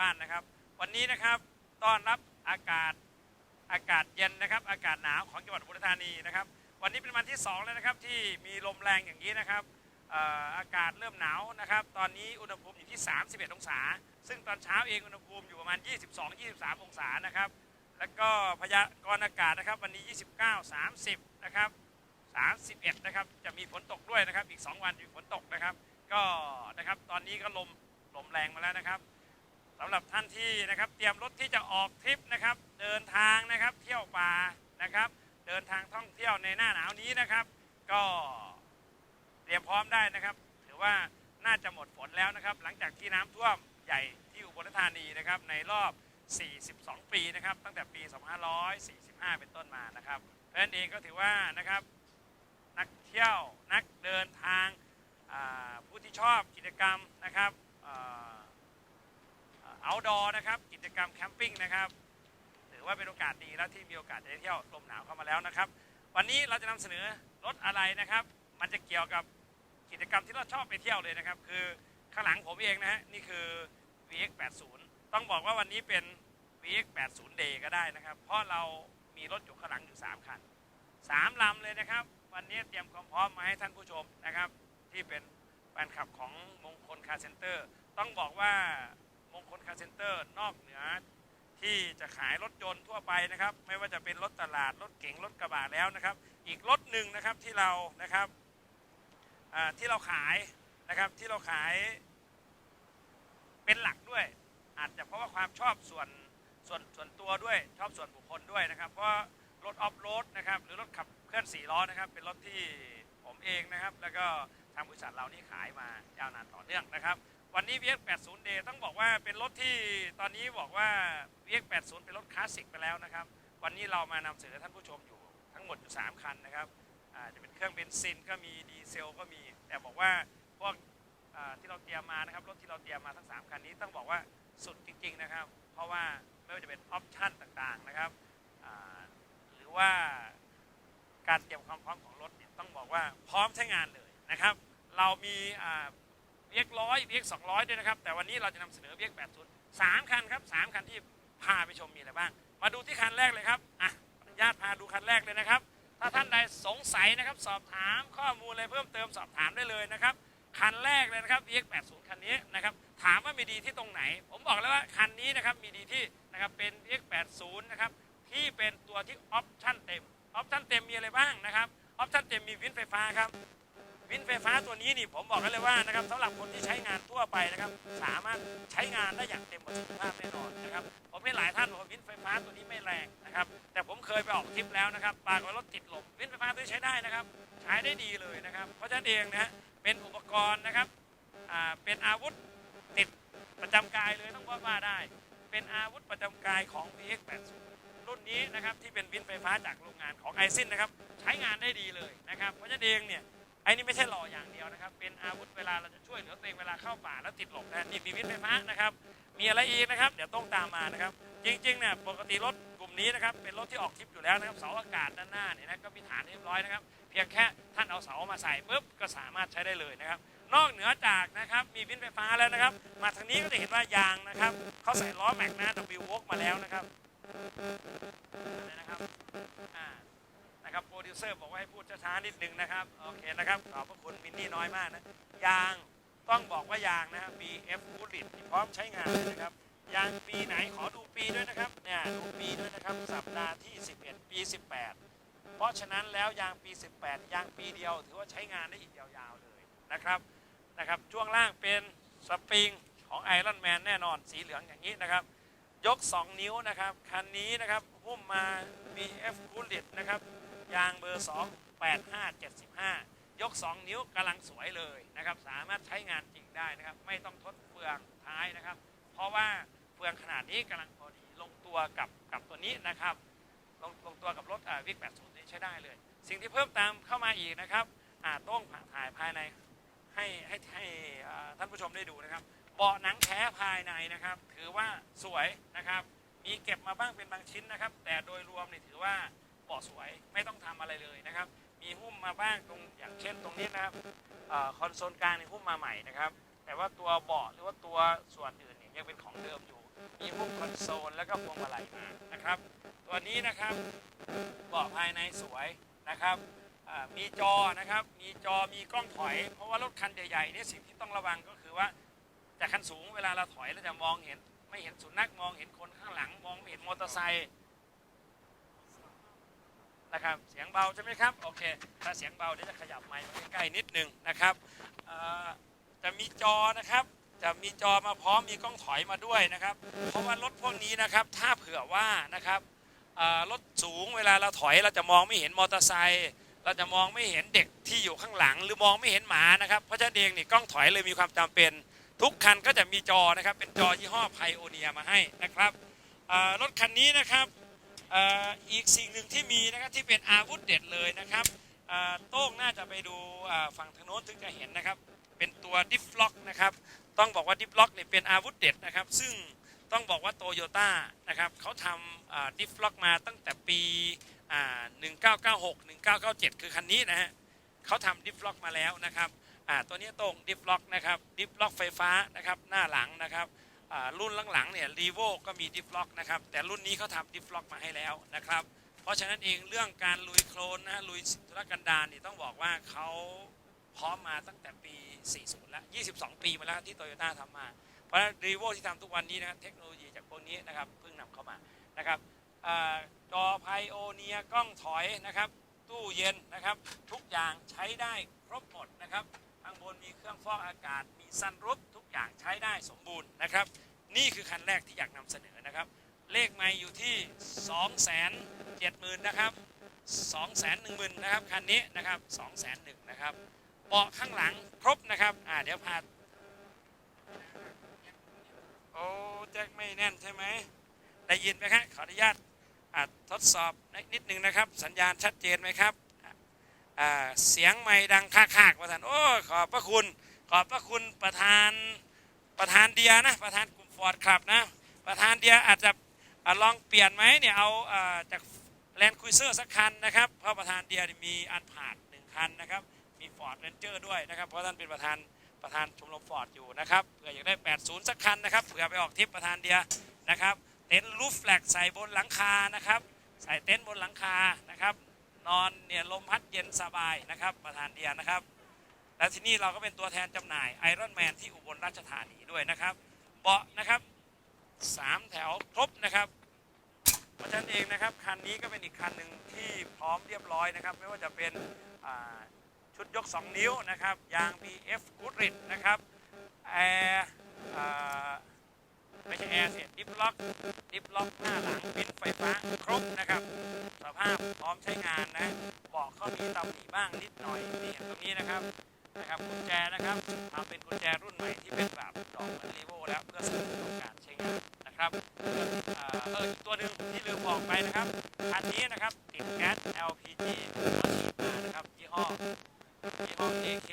บ้านนะครับ วันนี้นะครับต้อนรับอากาศอากาศเย็นนะครับ อากาศหนาวของจังหวัดอุบลรธานีนะครับ วันนี้เป็นวันที่สองแล้วนะครับที่มีลมแรงอย่างนี้นะครับเอ่ออากาศเริ่มหนาวนะครับ ตอนนี้อุณหภูมิอยู่ที่ 31 องศา ซึ่งตอนเช้าเองอุณหภูมิอยู่ประมาณ 22-23 องศานะครับ แล้วก็พยากรณ์อากาศนะครับ วันนี้ 29 30 นะครับ 31 นะครับ จะมีฝนตกด้วยนะครับ อีก 2 วันมีฝนตกนะครับ ก็นะครับ ตอนนี้ก็ลมลมแรงมาแล้วนะครับ สำหรับท่านที่นะครับเตรียมรถที่จะออกทริปนะครับ เดินทางนะครับเที่ยวป่านะครับ เดินทางท่องเที่ยวในหน้าหนาวนี้นะครับ ก็เตรียมพร้อมได้นะครับ ถือว่าน่าจะหมดฝนแล้วนะครับ หลังจากที่น้ำท่วมใหญ่ที่อุบลราชธานีนะครับ ในรอบ 42 ปีนะครับ ตั้งแต่ปี 2545 เป็นต้นมานะครับเพราะนั้นเองก็ถือว่านะครับนักเที่ยวนักเดินทางผู้ที่ชอบกิจกรรมนะครับ เอาดอนะครับ กิจกรรมแคมปิ้งนะครับถือว่าเป็นโอกาสดีแล้วที่มีโอกาสได้เที่ยวลมหนาวเข้ามาแล้วนะครับ วันนี้เราจะนำเสนอรถอะไรนะครับ มันจะเกี่ยวกับกิจกรรมที่เราชอบไปเที่ยวเลยนะครับ คือข้างหลังผมเองนะฮะนี่คือ VX 80ต้องบอกว่าวันนี้เป็น VX 80 Day ก็ได้นะครับ เพราะเรามีรถอยู่ข้างหลังอยู่3คัน3ลำเลยนะครับ วันนี้เตรียมความพร้อมมาให้ท่านผู้ชมนะครับ ที่เป็นแฟนคลับของมงคลคาร์เซ็นเตอร์ ต้องบอกว่า มงคลคาร์เซ็นเตอร์ นอกเหนือ ที่จะขายรถยนต์ทั่วไปนะครับ ไม่ว่าจะเป็นรถตลาดรถเก๋งรถกระบะแล้วนะครับ อีกรถหนึ่งนะครับที่เรานะครับที่เราขายนะครับที่เราขายเป็นหลักด้วย อาจจะเพราะว่าความชอบส่วนส่วนส่วนตัวด้วยชอบส่วนบุคคลด้วยนะครับเพราะรถออฟโรดนะครับหรือรถขับเคลื่อนสี่ล้อนะครับ เป็นรถที่ผมเองนะครับ แล้วก็ทางบริษัทเรานี่ขายมายาวนานต่อเนื่องนะครับ วันนี้ VX 80 Day ต้องบอกว่าเป็นรถที่ตอนนี้บอกว่า VX 80 เป็นรถคลาสสิกไปแล้วนะครับ วันนี้เรามานำเสนอท่านผู้ชมอยู่ทั้งหมดอยู่ 3 คันนะครับจะเป็นเครื่องเบนซินก็มีดีเซลก็มี แต่บอกว่าพวกที่เราเตรียมมานะครับรถที่เราเตรียมมาทั้ง 3 คันนี้ต้องบอกว่าสุดจริง ๆนะครับ เพราะว่าไม่ว่าจะเป็นออปชั่นต่างๆนะครับหรือว่าการเตรียมความพร้อมของรถเนี่ยต้องบอกว่าพร้อมใช้งานเลยนะครับ เรามีา เวียกร้อยเวียกสองร้อยด้วยนะครับ แต่วันนี้เราจะนำเสนอเวียกแปดศูนย์สามคันครับสามคันที่พาไปชมมีอะไรบ้าง มาดูที่คันแรกเลยครับอะอนุญาตพาดูคันแรกเลยนะครับ ถ้าท่านใดสงสัยนะครับ สอบถามข้อมูลอะไรเพิ่มเติมสอบถามได้เลยนะครับ คันแรกเลยนะครับ VX 80คันนี้นะครับ ถามว่ามีดีที่ตรงไหน ผมบอกแล้วว่าคันนี้นะครับมีดีที่นะครับเป็น VX 80นะครับที่เป็นตัวที่ออปชั่นเต็มออปชั่นเต็มมีอะไรบ้างนะครับออปชั่นเต็มมีวินไฟฟ้าครับ วินไฟฟ้าตัวนี้นี่ผมบอกกันเลยว่านะครับสำหรับคนที่ใช้งานทั่วไปนะครับ สามารถใช้งานได้อย่างเต็มประสิทธิภาพแน่นอนนะครับผมเห็นหลายท่านบอกว่าวินไฟฟ้าตัวนี้ไม่แรงนะครับ แต่ผมเคยไปออกทริปแล้วนะครับปากว่ารถติดลมวินไฟฟ้าตัวนี้ใช้ได้นะครับ ใช้ได้ดีเลยนะครับ เพราะฉะนั้นเองนะเป็นอุปกรณ์นะครับเป็นอาวุธติดประจำกายเลยต้องว่าว่าได้ เป็นอาวุธประจำกายของ VX80 รุ่นนี้นะครับที่เป็นวินไฟฟ้าจากโรงงานของไอซินนะครับใช้งานได้ดีเลยนะครับ เพราะฉะนั้นเองเนี่ย อ้นี่ไม่ใช่หล่ออย่างเดียวนะครับ เป็นอาวุธเวลาเราจะช่วยเหลือตัวเองเวลาเข้าป่าแล้วติดหลบนะนี่มีวิทย์ไฟฟ้านะครับ มีอะไรอีกนะครับ เดี๋ยวต้องตามมานะครับ จริงๆเนี่ยปกติรถกลุ่มนี้นะครับ เป็นรถที่ออกทริปอยู่แล้วนะครับ เสาอากาศด้านหน้าเนี่ยนะก็มีฐานเรียบร้อยนะครับ เพียงแค่ท่านเอาเสามาใส่ปุ๊บก็สามารถใช้ได้เลยนะครับ นอกเหนือจากนะครับ มีวินไฟฟ้าแล้วนะครับ มาทางนี้ก็จะเห็นว่ายางนะครับเขาใส่ล้อแม็กนะ W w o k มาแล้วนะครับนี่นะครับอ่า นะครับโปรดิวเซอร์บอกว่าให้พูดช้าๆนิดนึงนะครับโอเคนะครับขอบพระคุณมินนี่น้อยมากนะยางต้องบอกว่ายางนะครับ BF Goodrich พร้อมใช้งานเลยนะครับยางปีไหนขอดูปีด้วยนะครับเนี่ยดูปีด้วยนะครับสัปดาห์ที่ 11 ปี 18 เพราะฉะนั้นแล้วยางปี 18 ยางปีเดียว ถือว่าใช้งานได้อีกยาวๆเลยนะครับนะครับช่วงล่างเป็นสปริงของไอรอนแมนแน่นอนสีเหลืองอย่างนี้นะครับ ยก 2 นิ้วนะครับ คันนี้นะครับหุ้มมา BF g o o d r i d นะครับ ยางเบอร์2 85 75 ยก 2 นิ้วกำลังสวยเลยนะครับ สามารถใช้งานจริงได้นะครับ ไม่ต้องทดเฟืองท้ายนะครับ เพราะว่าเฟืองขนาดนี้กำลังพอดีลงตัวกับกับตัวนี้นะครับ ลงลงตัวกับรถวิก80นี้ใช้ได้เลย สิ่งที่เพิ่มตามเข้ามาอีกนะครับอาต้องถ่ายภายในให้ให้ให้ท่านผู้ชมได้ดูนะครับ เบาะหนังแท้ภายในนะครับ ถือว่าสวยนะครับ มีเก็บมาบ้างเป็นบางชิ้นนะครับ แต่โดยรวมนี่ถือว่า บาะสวยไม่ต้องทำอะไรเลยนะครับ มีหุ้มมาบ้างตรงอย่างเช่นตรงนี้นะครับอคอนโซลกลางในหุ้มมาใหม่นะครับ แต่ว่าตัวเบาะหรือว่าตัวส่วนอื่นเนี่ยยังเป็นของเดิมอยู่ มีพวกคอนโซลแล้วก็พวงมาลัยมานะครับ ตัวนี้นะครับเบาะภายในสวยนะครับมีจอนะครับ มีจอมีกล้องถอย เพราะว่ารถคันใหญ่ๆเนี่ยสิ่งที่ต้องระวังก็คือว่าจากคันสูงเวลาเราถอยเราจะมองเห็น ไม่เห็นสุนัขมองเห็นคนข้างหลัง มองไม่เห็นมอเตอร์ไซค์ นะครับ เสียงเบาใช่ไหมครับ โอเค ถ้าเสียงเบาเดี๋ยวจะขยับไมค์มาใกล้ๆนิดนึงนะครับ จะมีจอนะครับ จะมีจอมาพร้อมมีกล้องถอยมาด้วยนะครับ เพราะว่ารถพวกนี้นะครับ ถ้าเผื่อว่านะครับรถสูงเวลาเราถอยเราจะมองไม่เห็นมอเตอร์ไซค์เราจะมองไม่เห็นเด็กที่อยู่ข้างหลัง หรือมองไม่เห็นหมานะครับ เพราะฉะนั้นเองนี่กล้องถอยเลยมีความจำเป็น ทุกคันก็จะมีจอนะครับ เป็นจอยี่ห้อไพโอเนียมาให้นะครับรถคันนี้นะครับ อีกสิ่งหนึ่งที่มีนะครับที่เป็นอาวุธเด็ดเลยนะครับโต้งน่าจะไปดูฝั่งทางโน้นถึงจะเห็นนะครับ เป็นตัวดิฟล็อกนะครับ ต้องบอกว่าดิฟล็อกเนี่ยเป็นอาวุธเด็ดนะครับ ซึ่งต้องบอกว่าโตโยต้านะครับเขาทำดิฟล็อกมาตั้งแต่ปี 1996 1997 คือคันนี้นะฮะเขาทำดิฟล็อกมาแล้วนะครับตัวนี้ตรงดิฟล็อกนะครับดิฟล็อกไฟฟ้านะครับหน้าหลังนะครับ รุ่นหลังๆเนี่ยรีโวก็มีดิฟล็อกนะครับแต่รุ่นนี้เขาทำดิฟล็อกมาให้แล้วนะครับ เพราะฉะนั้นเองเรื่องการลุยโคลนนะลุยธุรกันดารนี่ต้องบอกว่าเขาพร้อมมาตั้งแต่ปี 40 แล้ว 22 ปีมาแล้วที่โตโยต้าทำมา เพราะฉะนั้นรีโวที่ทำทุกวันนี้นะเทคโนโลยีจากพวกนี้นะครับเพิ่งนำเข้ามานะครับจอไพโอเนียกล้องถอยนะครับตู้เย็นนะครับทุกอย่างใช้ได้ครบหมดนะครับข้างบนมีเครื่องฟอกอากาศมีซันรูฟ ทุกอย่างใช้ได้สมบูรณ์นะครับ นี่คือคันแรกที่อยากนำเสนอนะครับ เลขไม่อยู่ที่ 2 7 0 0 0 0นะครับ2 1 0 0 0 0นะครับคันนี้นะครับ2 1 0 0 0นะครับเบาะข้างหลังครบนะครับอ่าเดี๋ยวพาโอ้แจ็คไม่แน่นใช่ไหมได้ยินไหมครับขออนุญาตอะทดสอบนิดนึงนะครับ สัญญาณชัดเจนไหมครับอ่าเสียงไม่ดังคากๆประธานโอ้ขอบพระคุณ ขอบพระคุณประธาน ประธานเดียนะประธานกลุ่มฟอร์ดคลับนะประธานเดียอาจจะอะลองเปลี่ยนไหมเนี่ยเอาอาจากแลนด์คุยเซอร์สักคันนะครับเพราะประธานเดียมีอันผ่านหนึ่งคันนะครับมีฟอร์ดเรนเจอร์ด้วยนะครับเพราะท่านเป็นประธานประธานชมรมฟอร์ดอยู่นะครับเผื่ออยากได้ 80 สักคันนะครับเผื่อไปออกทริปประธานเดียนะครับเต็นท์รูฟแฟลกใส่บนหลังคานะครับใส่เต็นท์บนหลังคานะครับนอนเนี่ยลมพัดเย็นสบายนะครับประธานเดียนะครับ และที่นี่เราก็เป็นตัวแทนจำหน่ายไอรอนแมนที่อุบลราชธานีด้วยนะครับ เบาะนะครับสามแถวครบนะครับเพราะฉะนั้นเองนะครับคันนี้ก็เป็นอีกคันหนึ่งที่พร้อมเรียบร้อยนะครับ ไม่ว่าจะเป็นชุดยก 2 นิ้วนะครับยาง BF Goodrich นะครับแอร์ไม่ใช่แอร์สิดิฟล็อกดิฟล็อกหน้าหลังเป็นไฟฟ้าครบนะครับ สภาพพร้อมใช้งานนะเบอกเขามีตำหนิบ้างนิดหน่อยนี่ตรงนี้นะครับ นะครับกุญแจนะครับทำเป็นกุญแจรุ่นใหม่ที่เป็นแบบดอกเหมือนรีโวแล้วเพื่อสะดวกต่อการใช้งานนะครับเออตัวหนึ่งที่ลืมบอกไปนะครับคันนี้นะครับติดแก๊ส LPG มาฉีดมานะครับยี่ห้อยี่ห้อ AK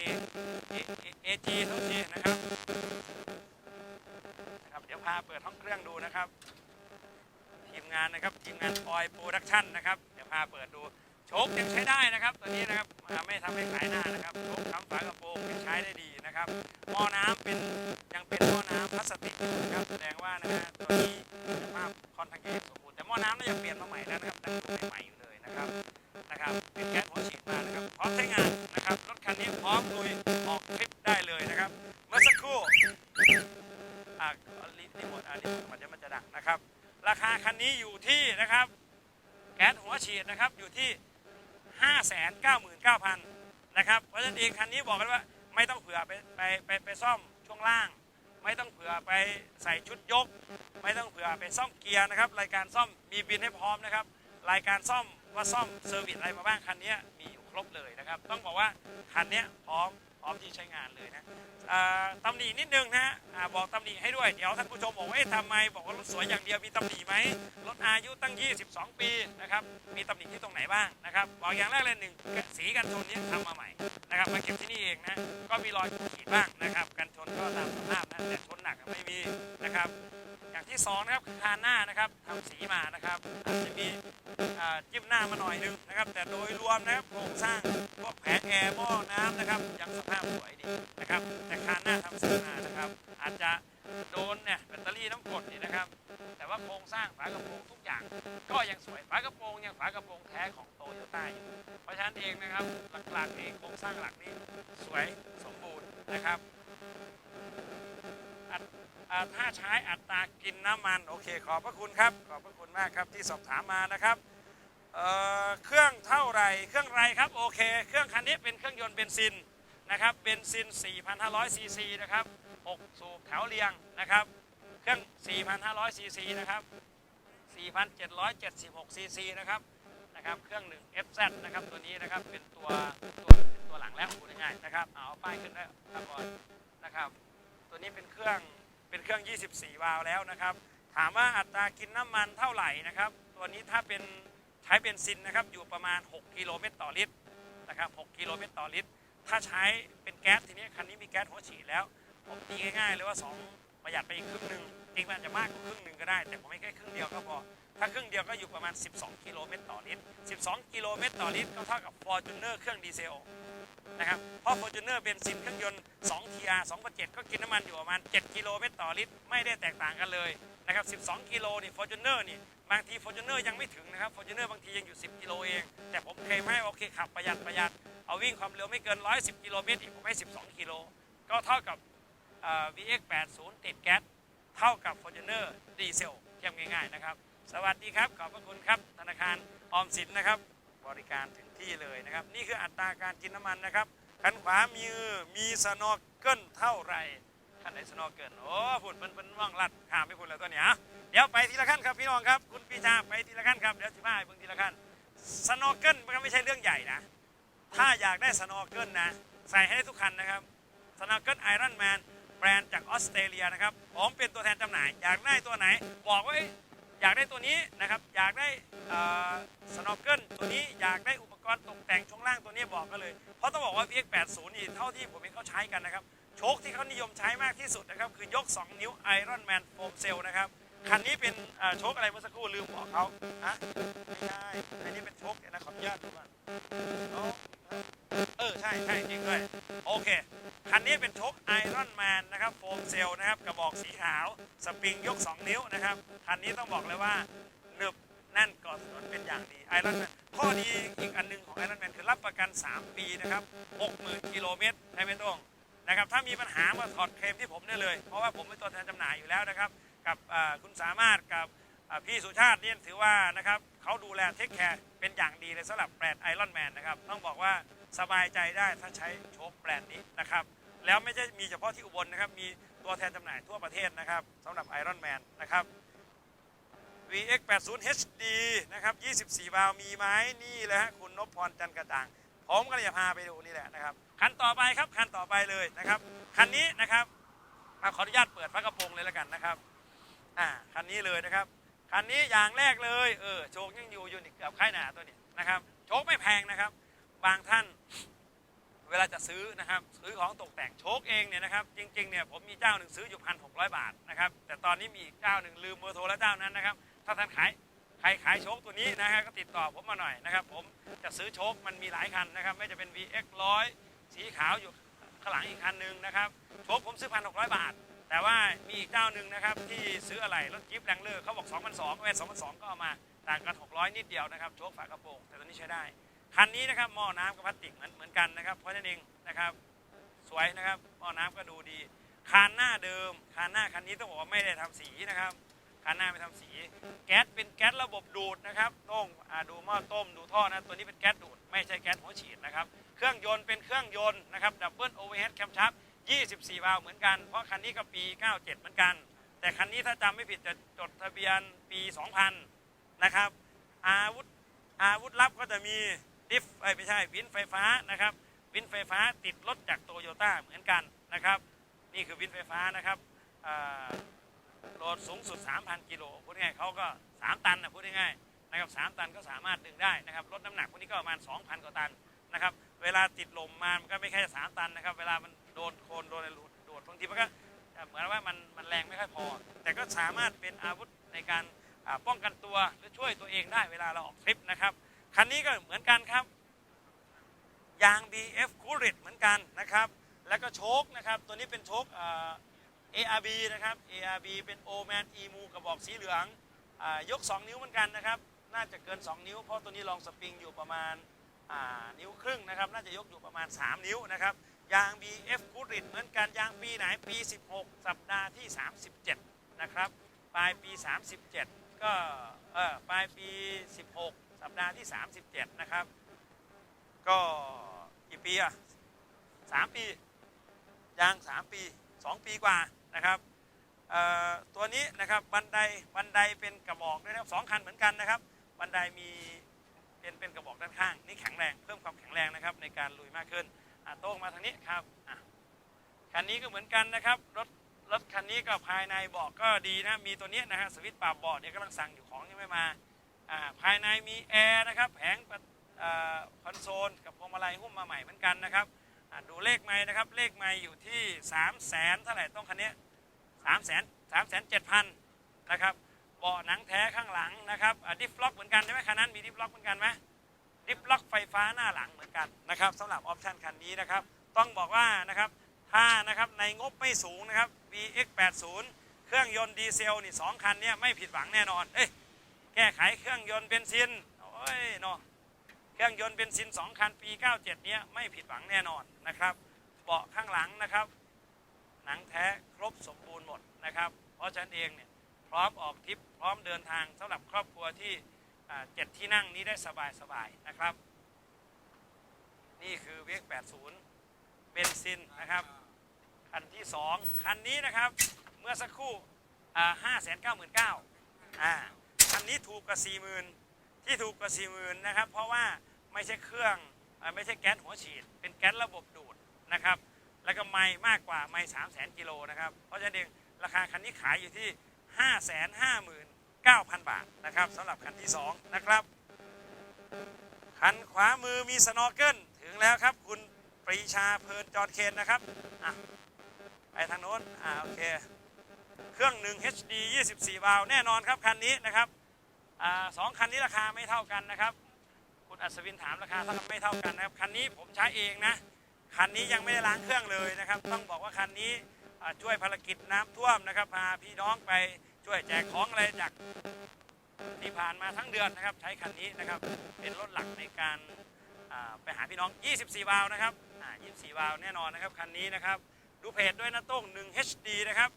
AG ทุกทีนะครับนะครับ เดี๋ยวพาเปิดห้องเครื่องดูนะครับ ทีมงานนะครับทีมงานออยโปรดักชั่นนะครับ เดี๋ยวพาเปิดดู โชคยังใช้ได้นะครับตัวนี้นะครับไม่ทำให้ขายหน้านะครับโชคทำฝากระโปรงยังใช้ได้ดีนะครับหม้อน้ำเป็นยังเป็นหม้อน้ำพลาสติกอยู่นะครับแสดงว่านะฮะตัวนี้สภาพค่อนข้างจะสมบูรณ์แต่หม้อน้ำน่าจะเปลี่ยนมาใหม่แล้วนะครับแต่ดูใหม่อยู่เลยนะครับนะครับเป็นแก๊สหัวฉีดมานะครับพร้อมใช้งานนะครับรถคันนี้พร้อมลุยออกทริปได้เลยนะครับเมื่อสักครู่อ่ารีรีโมทอ่ารีโมทมันจะมันจะดังนะครับ ราคาคันนี้อยู่ที่นะครับ แก๊สหัวฉีดนะครับอยู่ที่ 5 9 9 0 0 0นะครับเพราะฉะนั้นเองคันนี้บอกกันว่าไม่ต้องเผื่อไปไปไปไปซ่อมช่วงล่าง ไม่ต้องเผื่อไปใส่ชุดยก ไม่ต้องเผื่อไปซ่อมเกียร์นะครับ รายการซ่อมมีบินให้พร้อมนะครับ รายการซ่อมว่าซ่อมเซอร์วิสอะไรมาบ้างคันนี้มีอยู่ครบเลยนะครับ ต้องบอกว่าคันนี้พร้อมพร้อมที่ใช้งานเลยนะ อ่าตำหนินิดนึงนะฮะบอกตำหนิให้ด้วย เดี๋ยวท่านผู้ชมบอกว่าทำไมบอกว่ารถสวยอย่างเดียวมีตำหนิไหมรถอายุตั้ง 22 ปีนะครับมีตำหนิที่ตรงไหนบ้างนะครับบอกอย่างแรกเลยหนึ่งสีกันชนนี้ทำมาใหม่นะครับมาเก็บที่นี่เองนะก็มีรอยขีดบ้างนะครับ กันชนก็ตามสภาพนะแต่ชนหนักไม่มีนะครับ อย่างที่สองนะครับคือคานหน้านะครับทำสีมานะครับอาจจะมีจิ้มหน้ามาหน่อยนึงนะครับ แต่โดยรวมนะครับโครงสร้างพวกแผงแอร์หม้อน้ำนะครับยังสภาพสวยดีนะครับ แต่คานหน้าทำสีมานะครับ อาจจะโดนเนี่ยแบตเตอรี่น้ำกรดนี่นะครับ แต่ว่าโครงสร้างฝากระโปรงทุกอย่าง ก็ยังสวยฝากระโปรงยังฝากระโปรงแท้ของโตโยต้าอยู่เพราะฉะนั้นเองนะครับหลักๆนี่โครงสร้างหลักนี่สวยสมบูรณ์นะครับ อ่าถ้าใช้อัตรากินน้ำมันโอเคขอบพระคุณครับ ขอบพระคุณมากครับที่สอบถามมานะครับเอ่อเครื่องเท่าไหร่เครื่องไรครับโอเค เครื่องคันนี้เป็นเครื่องยนต์เบนซินนะครับเบนซิน 4,500ซีซีนะครับ6สูบแถวเรียงนะครับ เครื่อง 4,500ซีซีนะครับ 4,776ซีซีนะครับนะครับเครื่อง1 FZ นะครับตัวนี้นะครับเป็นตัวตัวเป็นตัวหลังแล้วพูดง่ายๆนะครับเอาป้ายขึ้นได้ก่อนนะครับ ตัวนี้เป็นเครื่อง เป็นเครื่อง 24 วาล์วแล้วนะครับ ถามว่าอัตรากินน้ำมันเท่าไหร่นะครับ ตัวนี้ถ้าเป็นใช้เบนซินนะครับอยู่ประมาณ 6 กิโลเมตรต่อลิตรนะครับ 6 กิโลเมตรต่อลิตร ถ้าใช้เป็นแก๊สทีนี้คันนี้มีแก๊สหัวฉีดแล้ว ผมตีง่ายๆเลยว่า 2 ประหยัดไปอีกครึ่งหนึ่งจริงๆมันอาจจะมากกว่าครึ่งหนึ่งก็ได้ แต่ผมไม่แค่ครึ่งเดียวก็พอ ถ้าครึ่งเดียวก็อยู่ประมาณ 12 กิโลเมตรต่อลิตร 12 กิโลเมตรต่อลิตรก็เท่ากับ Fortuner เครื่องดีเซล นะครับ เพราะ Fortuner เบนซินเครื่องยนต์2 TR 2.7 ก็กินน้ำมันอยู่ประมาณ 7 กิโลเมตรต่อลิตร ไม่ได้แตกต่างกันเลยนะครับ 12 กิโลนี่ Fortuner นี่ บางที Fortuner ยังไม่ถึงนะครับ Fortuner บางทียังอยู่ 10 กิโลเอง แต่ผมเคลมให้โอเคขับประหยัดประหยัด เอาวิ่งความเร็วไม่เกิน 110 กิโลเมตรอีกผมให้ 12 กิโล ก็เท่ากับเอ่อ VX 80 ติดแก๊สเท่ากับ Fortuner ดีเซลเทียบง่ายๆนะครับ สวัสดีครับ ขอบพระคุณครับ ธนาคารออมสินนะครับ บริการถึง ที่เลยนะครับ นี่คืออัตราการกินน้ำมันนะครับขันขวามีมีสโนว์เกิลเท่าไหร่ขันไหนสโนว์เกิลโอ้ฝุ่นเป็นเป็นว่างลัดข้ามไปฝุ่นแล้วตัวเนี้ยเดี๋ยวไปทีละขั้นครับพี่น้องครับ คุณปีชาไปทีละขั้นครับเดี๋ยวสิบ้าให้เบิ่งทีละขั้นสโนว์เกิลมันไม่ใช่เรื่องใหญ่นะถ้าอยากได้สโนว์เกิลนะใส่ให้ได้ทุกคันนะครับสโนว์เกิลไอรอนแมนแบรนด์จากออสเตรเลียนะครับผมเป็นตัวแทนจำหน่ายอยากได้ตัวไหน บอกว่า อยากได้ตัวนี้นะครับ อยากได้สโนว์เกิลตัวนี้อยากได้อุปกรณ์ตกแต่งช่วงล่างตัวนี้บอกกันเลย เพราะต้องบอกว่า VX80 นี่เท่าที่ผมเห็นเขาใช้กันนะครับ โชคที่เขานิยมใช้มากที่สุดนะครับ คือยก 2 นิ้ว Iron Man Foam Cell นะครับ คันนี้เป็นโชคอะไรเมื่อสักครู่ลืมบอกเขาฮะไม่ใช่อันนี้เป็นโชคนะขออนุญาตดูก่อนเอาเออใช่ใช่จริงด้วยโอเค คันนี้เป็นโชคไอรอนแมนนะครับโฟมเซลนะครับกระบอกสีขาวสปริงยก 2 นิ้วนะครับ คันนี้ต้องบอกเลยว่าหนึบแน่นเกาะถนนเป็นอย่างดีไอรอนแมนข้อดีอีกอันหนึงของไอรอนแมนคือรับประกัน 3 ปีนะครับ60,000กิโลเมตรใช่ไหมต้องนะครับถ้ามีปัญหามาถอดเคลมที่ผมได้เลย เพราะว่าผมเป็นตัวแทนจำหน่ายอยู่แล้วนะครับ กับคุณสามารถกับพี่สุชาติเนี่ยถือว่านะครับเขาดูแลเทคแคร์เป็นอย่างดีเลยสำหรับแบรนด์ไอรอนแมนนะครับต้องบอกว่าสบายใจได้ถ้าใช้โชคแบรนด์นี้นะครับแล้วไม่ใช่มีเฉพาะที่อุบลนะครับมีตัวแทนจำหน่ายทั่วประเทศนะครับสำหรับไอรอนแมนนะครับ VX 80 HD นะครับ 24 วาล์วมีไหมนี่เลยฮะคุณนพพรจันกระจ่างผมก็จะพาไปดูนี่แหละนะครับคันต่อไปครับคันต่อไปเลยนะครับคันนี้นะครับขออนุญาตเปิดฝากระโปรงเลยแล้วกันนะครับ อ่าคันนี้เลยนะครับคันนี้อย่างแรกเลยเออโชคยังอยู่อยู่นี่กับค่ายหนาตัวนี้นะครับโชคไม่แพงนะครับ บางท่านเวลาจะซื้อนะครับซื้อของตกแต่งโชคเองเนี่ยนะครับ จริงๆเนี่ยผมมีเจ้าหนึ่งซื้ออยู่พันหกร้อยบาทนะครับแต่ตอนนี้มีอีกเจ้าหนึ่งลืมเบอร์โทรแล้วเจ้านั้นนะครับ ถ้าท่านขายใครขายโชคตัวนี้นะฮะก็ติดต่อผมมาหน่อยนะครับ ผมจะซื้อโชคมันมีหลายคันนะครับ ไม่จะเป็น VX 100สีขาวอยู่ข้างหลังอีกคันหนึ่งนะครับโชคผมซื้อพันหกร้อยบาท แต่ว่ามีอีกเจ้าหนึ่งนะครับที่ซื้ออะไรรถจิ๊บแรงเลอร์เขาบอก2 2 0 0แม่2 2 0 0 ก็เอามาต่างกัน 600 นิดเดียวนะครับโชคฝากระโปรงแต่ตัวนี้ใช้ได้ คันนี้นะครับหม้อน้ำกับพลาสติกเหมือนเหมือนกันนะครับเพราะนั้นเองนะครับสวยนะครับหม้อน้ำก็ดูดีคานหน้าเดิมคานหน้าคันนี้ต้องบอกว่าไม่ได้ทำสีนะครับคันหน้าไม่ทำสี แก๊สเป็นแก๊สระบบดูดนะครับต้องอดูหม้อต้มดูท่อนะตัวนี้เป็นแก๊สดูด ไม่ใช่แก๊สหัวฉีดนะครับเครื่องยนต์เป็นเครื่องยนต์นะครับดับเบิลโอเวอร์เฮดแคมชัพ 24วาล์วเหมือนกัน เพราะคันนี้ก็ปี 97 เหมือนกัน แต่คันนี้ถ้าจำไม่ผิดจะจดทะเบียนปี 2000 นะครับ อาวุธอาวุธลับก็จะมีดิฟไม่ใช่วินไฟฟ้านะครับวินไฟฟ้าติดรถจากโตโยต้าเหมือนกันนะครับ นี่คือวินไฟฟ้านะครับโหลดสูงสุด 3,000 กิโลพูดง่ายเขาก็ 3 ตันนะพูดง่ายนะครับ3ตันก็สามารถดึงได้นะครับลดน้ำหนักพวกนี้ก็ประมาณ 2,000 กว่าตันนะครับ เวลาติดลมมามันก็ไม่แค่3ตันนะครับ เวลามัน โดนโคลนโดนอะไรโดดบางทีมันก็เหมือนว่ามันมันแรงไม่ค่อยพอ แต่ก็สามารถเป็นอาวุธในการป้องกันตัวหรือช่วยตัวเองได้เวลาเราออกทริปนะครับคันนี้ก็เหมือนกันครับยาง BF c o o l i t เหมือนกันนะครับ แล้วก็โชคนะครับ ตัวนี้เป็นโชคอ่า ARB นะครับ ARB เป็น o m a n EMU กระบอกสีเหลืองอยก 2 นิ้วเหมือนกันนะครับ น่าจะเกิน 2 นิ้ว เพราะตัวนี้ลองสปริงอยู่ประมาณนิ้วครึ่งนะครับ น่าจะยกอยู่ประมาณ 3 นิ้วนะครับ ยาง BF กูริดเหมือนกันยางปีไหนปี 16 สัปดาห์ที่ 37 นะครับ ปลายปี 37 ก็เออปลายปี 16 สัปดาห์ที่ 37 นะครับ ก็กี่ปีอะ3ปี ยาง 3 ปี 2 ปีกว่านะครับตัวนี้นะครับบันไดบันไดเป็นกระบอกด้วยนะครับสองคันเหมือนกันนะครับ บันไดมีเป็นเป็นกระบอกด้านข้าง นี่แข็งแรงเพิ่มความแข็งแรงนะครับในการลุยมากขึ้น อะโต้งมาทางนี้ครับอะคันนี้ก็เหมือนกันนะครับ รถรถคันนี้ก็ภายในเบาะก็ดีนะ มีตัวนี้นะฮะสวิตช์ปรับเบาะเนี่ยกำลังสั่งอยู่ของยังไม่มาอ่าภายในมีแอร์นะครับแผงอคอนโซลกับพวงมาลัยหุ้มมาใหม่เหมือนกันนะครับดูเลขไม้นะครับเลขไม้อยู่ที่3ามแสนเท่าไหร่ต้องคันนี้สามแสนสามแสนเจ็ดพันนะครับเบาะหนังแท้ข้างหลังนะครับดิฟล็อกเหมือนกันใช่ไหมคันนั้นมีดิฟล็อกเหมือนกันไหม ดิฟล็อกไฟฟ้าหน้าหลังเหมือนกันนะครับสำหรับออปชันคันนี้นะครับ ต้องบอกว่านะครับถ้านะครับในงบไม่สูงนะครับ VX 80 เครื่องยนต์ดีเซลนี่สองคันเนี้ไม่ผิดหวังแน่นอนเอ้ยแก้ไขเครื่องยนต์เบนซินโอ้ยเนาะเครื่องยนต์เบนซิน 2 คันปี 97 เนี้ยไม่ผิดหวังแน่นอนนะครับ เบาะข้างหลังนะครับ หนังแท้ครบสมบูรณ์หมดนะครับ เพราะฉันเองเนี่ยพร้อมออกทริปพร้อมเดินทางสำหรับครอบครัวที่ เจ็ดที่นั่งนี้ได้สบายสบายๆนะครับ นี่คือเวก80 เบนซินนะครับ คันที่ 2 คันนี้นะครับ เมื่อสักครู่ห้าแสนเก้าหมื่นเก้าอ่าคันนี้ถูกกว่าสี่หมื่นที่ถูกกว่าสี่หมื่นนะครับ เพราะว่าไม่ใช่เครื่องอไม่ใช่แก๊สหัวฉีด เป็นแก๊สระบบดูดนะครับ แล้วก็ไม่มากกว่าไม่สามแสนกิโลนะครับ เพราะฉะนั้นราคาคันนี้ขายอยู่ที่ห้าแสนห้าหมื่น เก้าพันบาทนะครับสำหรับคันที่สองนะครับ คันขวามือมีสโนว์เกิลถึงแล้วครับ คุณปรีชาเพลินจอดเคนนะครับอะไปทางโน้นอ่าโอเค เครื่องหนึ่ง HD 24 วาล์วแน่นอนครับ คันนี้นะครับอ่าสองคันนี้ราคาไม่เท่ากันนะครับ คุณอัศวินถามราคาเท่าไม่เท่ากันนะครับ คันนี้ผมใช้เองนะ คันนี้ยังไม่ได้ล้างเครื่องเลยนะครับ ต้องบอกว่าคันนี้อ่าช่วยภารกิจน้ำท่วมนะครับพาพี่น้องไป ช่วยแจกของอะไรจากที่ผ่านมาทั้งเดือนนะครับ ใช้คันนี้นะครับ เป็นรถหลักในการไปหาพี่น้อง 24 วาล์วนะครับ 24 วาล์วแน่นอนนะครับ คันนี้นะครับ ดูเพจด้วยนะโต้ง 1 HD นะครับ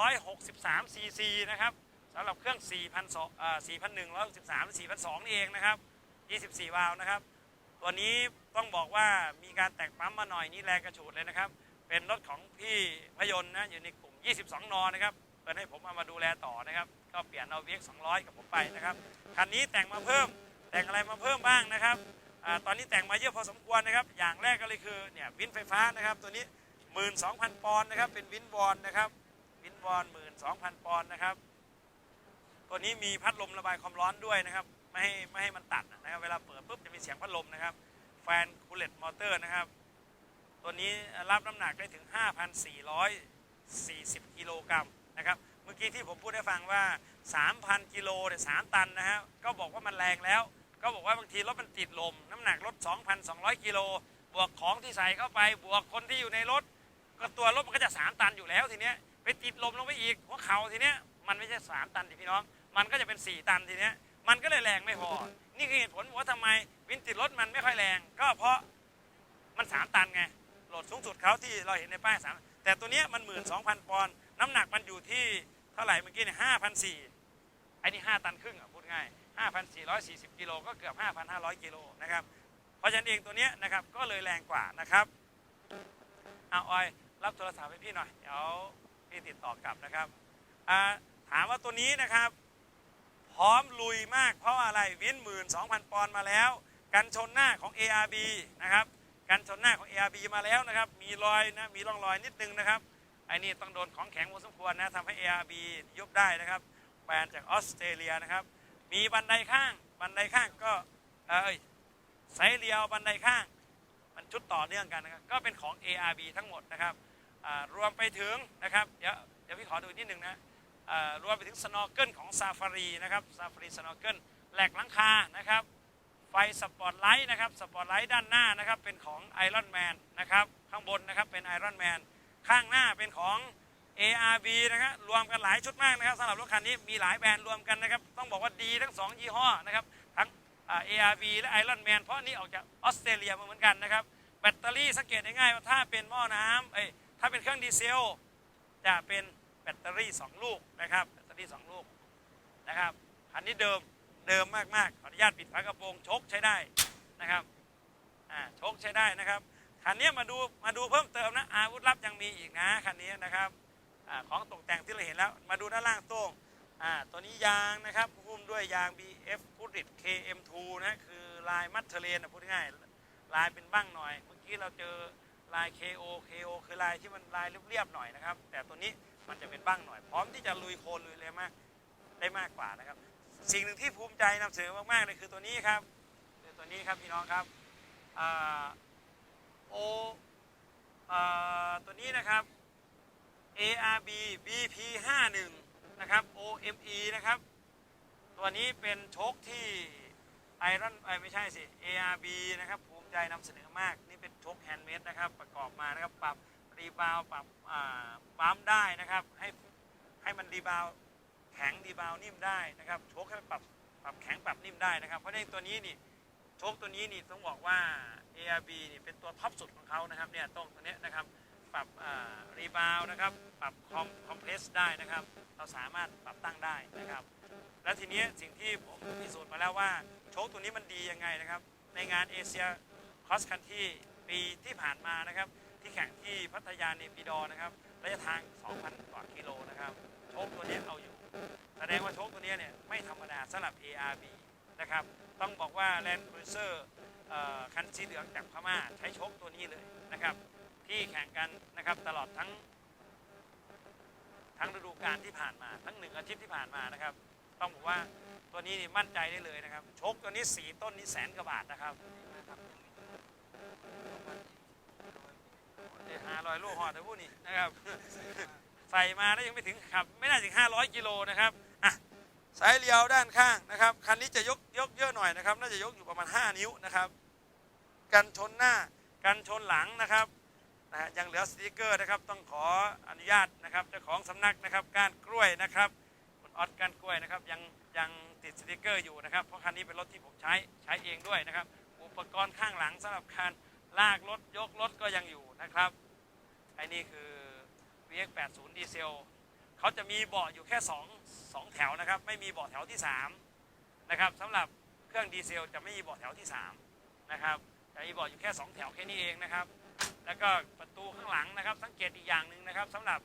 4,163ซีซีนะครับสำหรับเครื่อง 4,163หรือ4,200นี่เองนะครับ 24 วาล์วนะครับ ตัวนี้ต้องบอกว่ามีการแต่งปั๊มมาหน่อยนี่แรงกระฉูดเลยนะครับ เป็นรถของพี่พยนต์นะอยู่ในกลุ่ม 22 นอนะครับ ปิดให้ผมเอามาดูแลต่อนะครับ ก็เปลี่ยนเอา VX 200 กับผมไปนะครับคันนี้แต่งมาเพิ่มแต่งอะไรมาเพิ่มบ้างนะครับอตอนนี้แต่งมาเยอะพอสมควรนะครับ อย่างแรกก็เลยคือเนี่ยวินไฟฟ้านะครับ ตัวนี้ 12,000 ปอนด์นะครับ เป็นวินบอลนะครับ วินบอล12,000 ปอนด์นะครับ ตัวนี้มีพัดลมระบายความร้อนด้วยนะครับ ไม่ให้ไม่ให้มันตัดนะครับเวลาเปิดปุ๊บจะมีเสียงพัดลมนะครับ แฟนคูลเลตมอเตอร์นะครับ ตัวนี้รับน้ำหนักได้ถึง 5,440 กิโลกรัม นะครับเมื่อกี้ที่ผมพูดให้ฟังว่า 3,000 กิโลเนี่ย3ตันนะฮะก็บอกว่ามันแรงแล้ว ก็บอกว่าบางทีรถมันติดลม น้ำหนักรถ 2,200 กิโลบวกของที่ใส่เข้าไปบวกคนที่อยู่ในรถ ก็ตัวรถมันก็จะ 3 ตันอยู่แล้วทีเนี้ยไปติดลมลงไปอีกหัวเข่าทีเนี้ยมันไม่ใช่ 3 ตันดิพี่น้อง มันก็จะเป็น 4 ตันทีเนี้ยมันก็เลยแรงไม่พอ นี่คือเหตุผลว่าทำไมวินติดรถมันไม่ค่อยแรง ก็เพราะมัน 3 ตันไงโหลดสูงสุดเขาที่เราเห็นในป้ายสาม แต่ตัวเนี้ยมันหมื่นสองพันปอนด์น้ำหนักมันอยู่ที่เท่าไหร่เมื่อกี้เนี่ยห้าพันสี่ไอ้นี่ห้าตันครึ่งอะพูดง่ายห้าพันสี่ร้อยสี่สิบกิโลก็เกือบห้าพันห้าร้อยกิโลนะครับเพราะฉะนั้นเองตัวเนี้ยนะครับก็เลยแรงกว่านะครับเอาออยรับโทรศัพท์ให้พี่หน่อยเดี๋ยวพี่ติดต่อกลับนะครับถามว่าตัวนี้นะครับ พร้อมลุยมากเพราะอะไรวินหมื่นสองพันปอนด์มาแล้ว กันชนหน้าของ ARB นะครับ กันชนหน้าของ ARB มาแล้วนะครับ มีรอยนะ มีร่องรอยนิดนึงนะครับไอ้นี่ต้องโดนของแข็งพอสมควรนะทำให้ ARB ยุบได้นะครับแบรนด์จากออสเตรเลียนะครับ มีบันไดข้าง บันไดข้างก็เอ้ยไซเรียวบันไดข้าง มันชุดต่อเนื่องกันนะครับ ก็เป็นของ ARB ทั้งหมดนะครับรวมไปถึงนะครับ เดี๋ยวเดี๋ยวพี่ขอดูนิดนึงนะรวมไปถึงสโนว์เกิลของซาฟารีนะครับซาฟารีสโนว์เกิลแหลกหลังคานะครับ ไฟสปอตไลท์นะครับสปอตไลท์ด้านหน้านะครับเป็นของไอรอนแมนนะครับข้างบนนะครับเป็นไอรอนแมนข้างหน้าเป็นของ ARB นะครับรวมกันหลายชุดมากนะครับสำหรับรถคันนี้มีหลายแบรนด์รวมกันนะครับต้องบอกว่าดีทั้งสองยี่ห้อนะครับทั้งอ่า ARB และ Iron Man เพราะนนี้ออกจากออสเตรเลียมาเหมือนกันนะครับแบตเตอรี่สังเกตง่ายๆว่าถ้าเป็นหม้อน้ำเอ้ยถ้าเป็นเครื่องดีเซลจะเป็นแบตเตอรี่ 2 ลูกนะครับแบตเตอรี่ 2 ลูกนะครับคันนี้เดิม เดิมมากๆขออนุญาตปิดฝากระโปรงชกใช้ได้นะครับอ่าชกใช้ได้นะครับคันนี้มาดูมาดูเพิ่มเติมนะอาวุธลับยังมีอีกนะคันนี้นะครับอาของตกแต่งที่เราเห็นแล้ว มาดูด้านล่างโต้งอ่าตัวนี้ยางนะครับหุ้มด้วยยาง BF g o o d r i d KM2 นะคือลายมัดเทเลนนะพูดง่ายลายเป็นบ้างหน่อย เมื่อกี้เราเจอลาย KO KO คือลายที่มันลายเรียบๆหน่อยนะครับ แต่ตัวนี้มันจะเป็นบ้างหน่อย พร้อมที่จะลุยโคลนลุยเลยมากได้มากกว่านะครับ สิ่งหนึ่งที่ภูมิใจนำเสนอมากๆเลยคือตัวนี้ครับคือตัวนี้ครับพี่น้องครับโอตัวนี้นะครับ ARB BP 51นะครับ OME นะครับ ตัวนี้เป็นชคที่ไอรอนไม่ใช่สิ ARB นะครับภูมิใจนำเสนอมาก นี่เป็นชคแฮนด์เมดนะครับ ประกอบมานะครับ ปรับรีบาวปรับอ่าปั๊มได้นะครับ ให้ให้มันรีบาว ข็งรีบาวนิ่มได้นะครับโชคให้ปรับปรับแข็งปรับนิ่มได้นะครับ เพราะในตัวนี้นี่โชคตัวนี้นี่ต้องบอกว่า ARB นี่เป็นตัวท็อปสุดของเขานะครับเนี่ยตรงตัวนี้นะครับปรับรีบาวนะครับปรับคอมคอมเพรสได้นะครับ เราสามารถปรับตั้งได้นะครับ แล้วทีนี้สิ่งที่ผมพิสูจน์มาแล้วว่าโชคตัวนี้มันดียังไงนะครับ ในงานเอเชียคอสคันที่ปีที่ผ่านมานะครับ ที่แข่งที่พัทยาเนปิดอนะครับระยะทาง 2,000 กว่ากิโลนะครับโชคตัวนี้เอาอยู่ แสดงว่าโชคตัวนี้เนี่ยไม่ธรรมดาสำหรับ ARB นะครับต้องบอกว่า Land Cruiser เอ่อคันสีเหลืองจากพม่าใช้โชคตัวนี้เลยนะครับที่แข่งกันนะครับตลอดทั้งทั้งฤดูกาลที่ผ่านมาทั้งหนึ่งอาทิตย์ที่ผ่านมานะครับ ต้องบอกว่าตัวนี้นี่มั่นใจได้เลยนะครับโชคตัวนี้สีต้นนี้แสนกว่าบาทนะครับ ห้าร้อยลูกหอดแต่พูดนี่นะครับ ใส่มาแล้วยังไม่ถึงขับ ไม่น่าถึง 500 กิโลนะครับอะสายเลียวด้านข้างนะครับ คันนี้จะยกยกเยอะหน่อยนะครับ น่าจะยกอยู่ประมาณ 5 นิ้วนะครับ กันชนหน้า กันชนหลังนะครับนะฮะยังเหลือสติกเกอร์นะครับ ต้องขออนุญาตนะครับเจ้าของสำนักนะครับก้านกล้วยนะครับคุณออสก้านกล้วยนะครับยังยังติดสติกเกอร์อยู่นะครับ เพราะคันนี้เป็นรถที่ผมใช้ใช้เองด้วยนะครับ อุปกรณ์ข้างหลังสำหรับการ ลากรถยกรถก็ยังอยู่นะครับไอ้นี่คือ VX80 ดีเซลเขาจะมีเบาะอยู่แค่2 2แถวนะครับ ไม่มีเบาะแถวที่3นะครับสำหรับเครื่องดีเซลจะไม่มีเบาะแถวที่3นะครับจะมีเบาะอยู่แค่ 2 แถวแค่นี้เองนะครับ แล้วก็ประตูข้างหลังนะครับ สังเกตอีกอย่างหนึ่งนะครับสำหรับ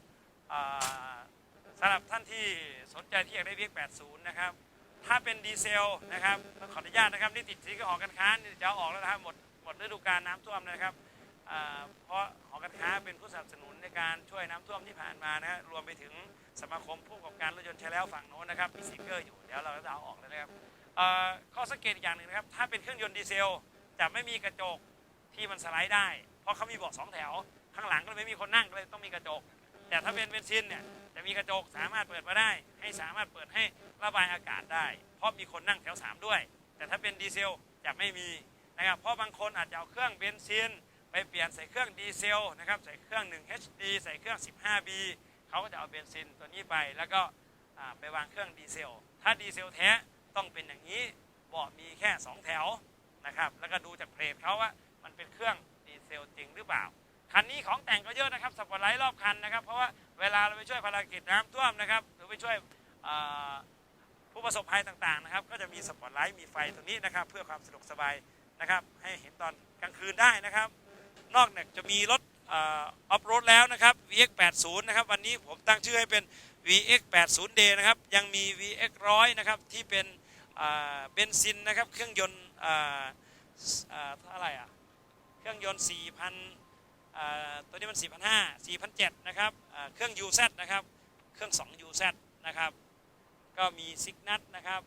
สำหรับท่านที่สนใจที่อยากได้ VX80 นะครับถ้าเป็นดีเซลนะครับขออนุญาตนะครับนี่ติดสีก็หอการค้านจะเอาออกแล้วนะครับหมด หมดฤดูกาลน้ำท่วมนะครับเพราะหอการค้าเป็นผู้สนับสนุนในการช่วยน้ำท่วมที่ผ่านมานะฮะรวมไปถึงสมาคมผู้ประกอบการรถยนต์ใช้แล้วฝั่งโน้นนะครับมีสติกเกอร์อยู่เดี๋ยวเราจะเอาออกเลยนะครับข้อสังเกตอีกอย่างหนึ่งนะครับถ้าเป็นเครื่องยนต์ดีเซลจะไม่มีกระจกที่มันสไลด์ได้ เพราะเขามีเบาะสองแถว ข้างหลังก็เลยไม่มีคนนั่งก็เลยต้องมีกระจก แต่ถ้าเป็นเบนซินเนี่ยจะมีกระจกสามารถเปิดมาได้ ให้สามารถเปิดให้ระบายอากาศได้ เพราะมีคนนั่งแถว 3 ด้วย แต่ถ้าเป็นดีเซลจะไม่มี นะครับเพราะบางคนอาจจะเอาเครื่องเบนซิน ไปเปลี่ยนใส่เครื่องดีเซลนะครับใส่เครื่อง 1 HD ใส่เครื่อง 15B เขาก็จะเอาเบนซินตัวนี้ไป แล้วก็ไปวางเครื่องดีเซล ถ้าดีเซลแท้ต้องเป็นอย่างนี้เบาะมีแค่ 2 แถวนะครับแล้วก็ดูจากเพลทเขาว่ามันเป็นเครื่องดีเซลจริงหรือเปล่า คันนี้ของแต่งก็เยอะนะครับสปอตไลท์รอบคันนะครับ เพราะว่าเวลาเราไปช่วยภารกิจน้ำท่วมนะครับหรือไปช่วยผู้ประสบภัยต่างๆนะครับ ก็จะมีสปอตไลท์มีไฟตรงนี้นะครับ เพื่อความสะดวกสบาย นะครับ ให้เห็นตอนกลางคืนได้นะครับ นอกจากจะมีรถออฟโรดแล้วนะครับ VX80 นะครับวันนี้ผมตั้งชื่อให้เป็น VX80D นะครับยังมี VX 100 นะครับที่เป็นเบนซินนะครับเครื่องยนต์เอ่อเอ่อเท่าไรอะเครื่องยนต์ 4,000 ตัวนี้มัน 4,500 4,700 นะครับเครื่อง UZ นะครับ เครื่อง 2 UZ นะครับ ก็มีซิกนัทนะครับ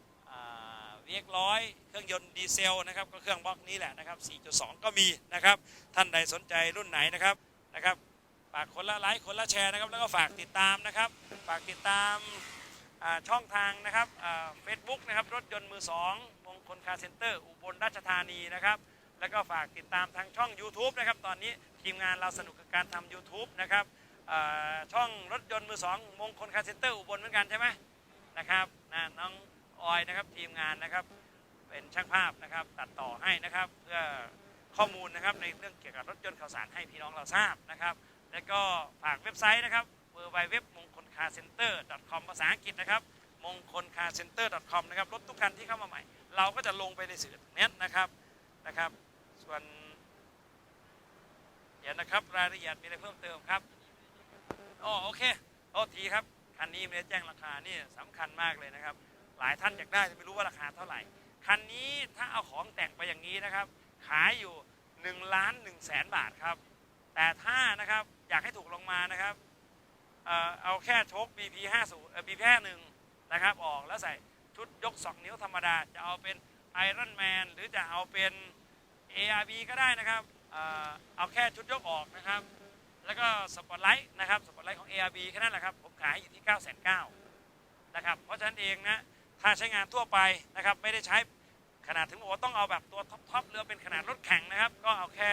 เวียกร้อยเครื่องยนต์ดีเซลนะครับก็เครื่องบล็อกนี้แหละนะครับ 4.2 ก็มีนะครับ ท่านใดสนใจรุ่นไหนนะครับนะครับฝากคนละไลค์คนละแชร์นะครับ แล้วก็ฝากติดตามนะครับ ฝากติดตามช่องทางนะครับเฟซบุ๊กนะครับรถยนต์มือสองมงคลคาร์เซ็นเตอร์อุบลราชธานีนะครับ แล้วก็ฝากติดตามทางช่อง YouTube นะครับ ตอนนี้ทีมงานเราสนุกกับการทำ YouTube นะครับช่องรถยนต์มือสองมงคลคาร์เซ็นเตอร์อุบลเหมือนกันใช่ไหมนะครับนะน้อง ออยนะครับทีมงานนะครับ เป็นช่างภาพนะครับ ตัดต่อให้นะครับ เพื่อข้อมูลนะครับในเรื่องเกี่ยวกับรถยนต์ข่าวสารให้พี่น้องเราทราบนะครับ แล้วก็ฝากเว็บไซต์นะครับเวอร์ไบเว็บมงคลคาร์เซ็นเตอร์ .com ภาษาอังกฤษนะครับมงคลคาร์เซ็นเตอร์ .com นะครับรถทุกคันที่เข้ามาใหม่ เราก็จะลงไปในสื่อเน็ตนะครับนะครับ ส่วนเดี๋ยวนะครับรายละเอียดมีอะไรเพิ่มเติมครับอ๋อโอเคโทษทีครับคันนี้ไม่ได้แจ้งราคานี่สำคัญมากเลยนะครับ หลายท่านอยากได้แต่ไม่รู้ว่าราคาเท่าไหร่ คันนี้ถ้าเอาของแต่งไปอย่างนี้นะครับ ขายอยู่1ล้าน1แสนบาทครับ แต่ถ้านะครับอยากให้ถูกลงมานะครับเอ่อเอาแค่โชค BP 50เอ่อ BP 51นะครับ ออกแล้วใส่ชุดยก 2 นิ้วธรรมดา จะเอาเป็น Iron Man หรือจะเอาเป็น ARB ก็ได้นะครับเอ่อเอาแค่ชุดยกออกนะครับ แล้วก็สปอตไลท์นะครับสปอตไลท์ของ ARB แค่นั้นแหละครับ ผมขายอยู่ที่ 9 9 0 0 0นะครับ เพราะฉะนั้นเองนะ ถ้าใช้งานทั่วไปนะครับ ไม่ได้ใช้ขนาดถึงบอกว่าต้องเอาแบบตัวท็อปๆหรือเป็นขนาดรถแข่งนะครับ ก็เอาแค่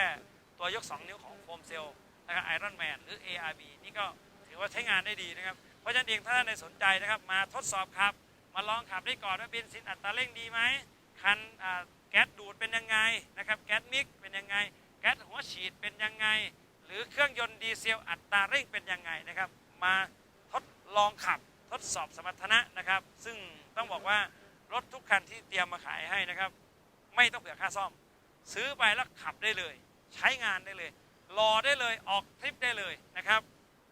ตัวยก 2 นิ้วของโฟมเซลนะครับไอรอนแมนหรือ ARB นี่ก็ถือว่าใช้งานได้ดีนะครับ เพราะฉะนั้นเองถ้าท่านใดสนใจนะครับ มาทดสอบขับ มาลองขับได้ก่อนว่าเบนซินอัตราเร่งดีไหมคันแก๊สดูดเป็นยังไงนะครับแก๊สมิกเป็นยังไง แก๊สหัวฉีดเป็นยังไง หรือเครื่องยนต์ดีเซลอัตราเร่งเป็นยังไงนะครับ มาทดลองขับทดสอบสมรรถนะนะครับ ซึ่ง ต้องบอกว่ารถทุกคันที่เตรียมมาขายให้นะครับ ไม่ต้องเผื่อค่าซ่อม ซื้อไปแล้วขับได้เลย ใช้งานได้เลย รอได้เลยออกทริปได้เลยนะครับ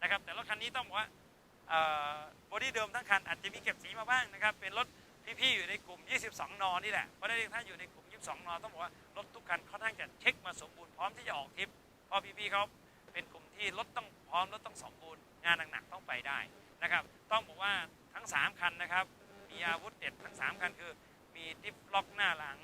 นะครับ แต่รถคันนี้ต้องบอกว่าบอดี้เดิมทั้งคันอาจจะมีเก็บสีมาบ้างนะครับ เป็นรถพี่ๆอยู่ในกลุ่ม 22 นอนี่แหละเพราะฉะนั้นถ้าอยู่ในกลุ่ม 22 นอต้องบอกว่ารถทุกคันค่อนข้างจะเช็คมาสมบูรณ์พร้อมที่จะออกทริปเพราะพี่ๆเขาเป็นกลุ่มที่รถต้องพร้อมรถต้องสมบูรณ์งานหนักๆต้องไปได้นะครับ ต้องบอกว่าทั้ง 3 คันนะครับ มีอาวุธเด็ดทั้ง 3 คันคือ มีดิฟล็อกหน้าหลัง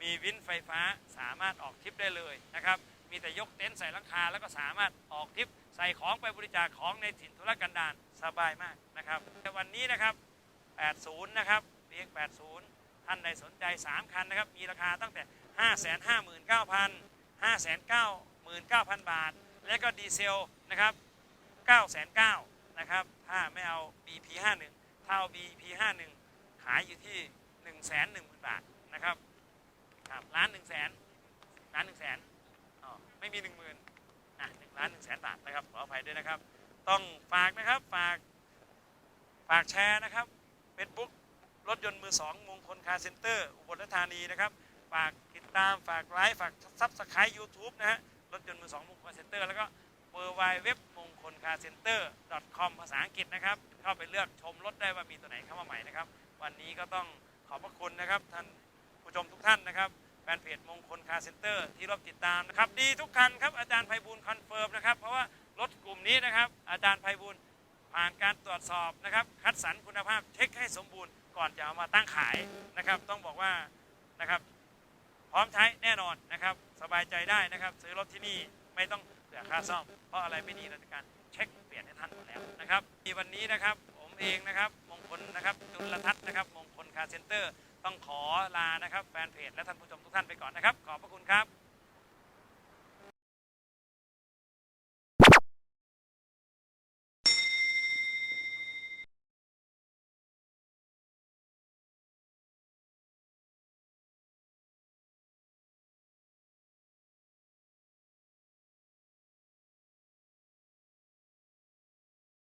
มีวินไฟฟ้าสามารถออกทริปได้เลยนะครับ มีแต่ยกเต็นท์ใส่หลังคาแล้วก็สามารถออกทริปใส่ของไปบริจาคของในถิ่นธุรกันดารสบายมากนะครับแต่วันนี้นะครับ 80 นะครับเพียง80 ท่านใดสนใจ 3 คันนะครับ มีราคาตั้งแต่ 559,000 599,000 บาท และก็ดีเซลนะครับ9,900นะครับ ถ้าไม่เอา BP51 ถ้าเอา BP51 ขายอยู่ที่110,000บาทนะครับครับล้าน1 0 0 0 0แสนล้าน1 0 0 0 0แสนอ๋อไม่มี1 0,000อะ1ล้าน1แสนบาทนะครับขออภัยด้วยนะครับ ต้องฝากนะครับฝากฝากแชร์นะครับเฟซบุ๊กรถยนต์มือสองมงคลคาร์เซ็นเตอร์อุบลราชธานีนะครับ ฝากติดตามฝากไลค์ฝากซับสไครต์ยูทูบนะฮะรถยนต์มือสองมงคลคาร์เซ็นเตอร์แล้วก็เวอร์ไวเว็บมงคลคาร์เซ็นเตอร์ .com ภาษาอังกฤษนะครับ เข้าไปเลือกชมรถได้ว่ามีตัวไหนเข้ามาใหม่นะครับ วันนี้ก็ต้องขอบพระคุณนะครับ ท่านผู้ชมทุกท่านนะครับแฟนเพจมงคลคาร์เซ็นเตอร์ที่ร่วมติดตามนะครับดีทุกคันครับอาจารย์ไพบูลคอนเฟิร์มนะครับเพราะว่ารถกลุ่มนี้นะครับ อาจารย์ไพบูลผ่านการตรวจสอบนะครับ คัดสรรคุณภาพเช็คให้สมบูรณ์ก่อนจะเอามาตั้งขายนะครับ ต้องบอกว่านะครับ พร้อมใช้แน่นอนนะครับ สบายใจได้นะครับ ซื้อรถที่นี่ไม่ต้องเผื่อค่าซ่อม เพราะอะไรไม่ดีเราจะการเช็คเปลี่ยนให้ท่านหมดแล้วนะครับวันนี้นะครับ ผมเองนะครับ มงคลนะครับจุลทัศน์นะครับ มงคลคาเซ็นเตอร์ ต้องขอลานะครับ แฟนเพจและท่านผู้ชมทุกท่านไปก่อนนะครับ ขอบพระคุณครับ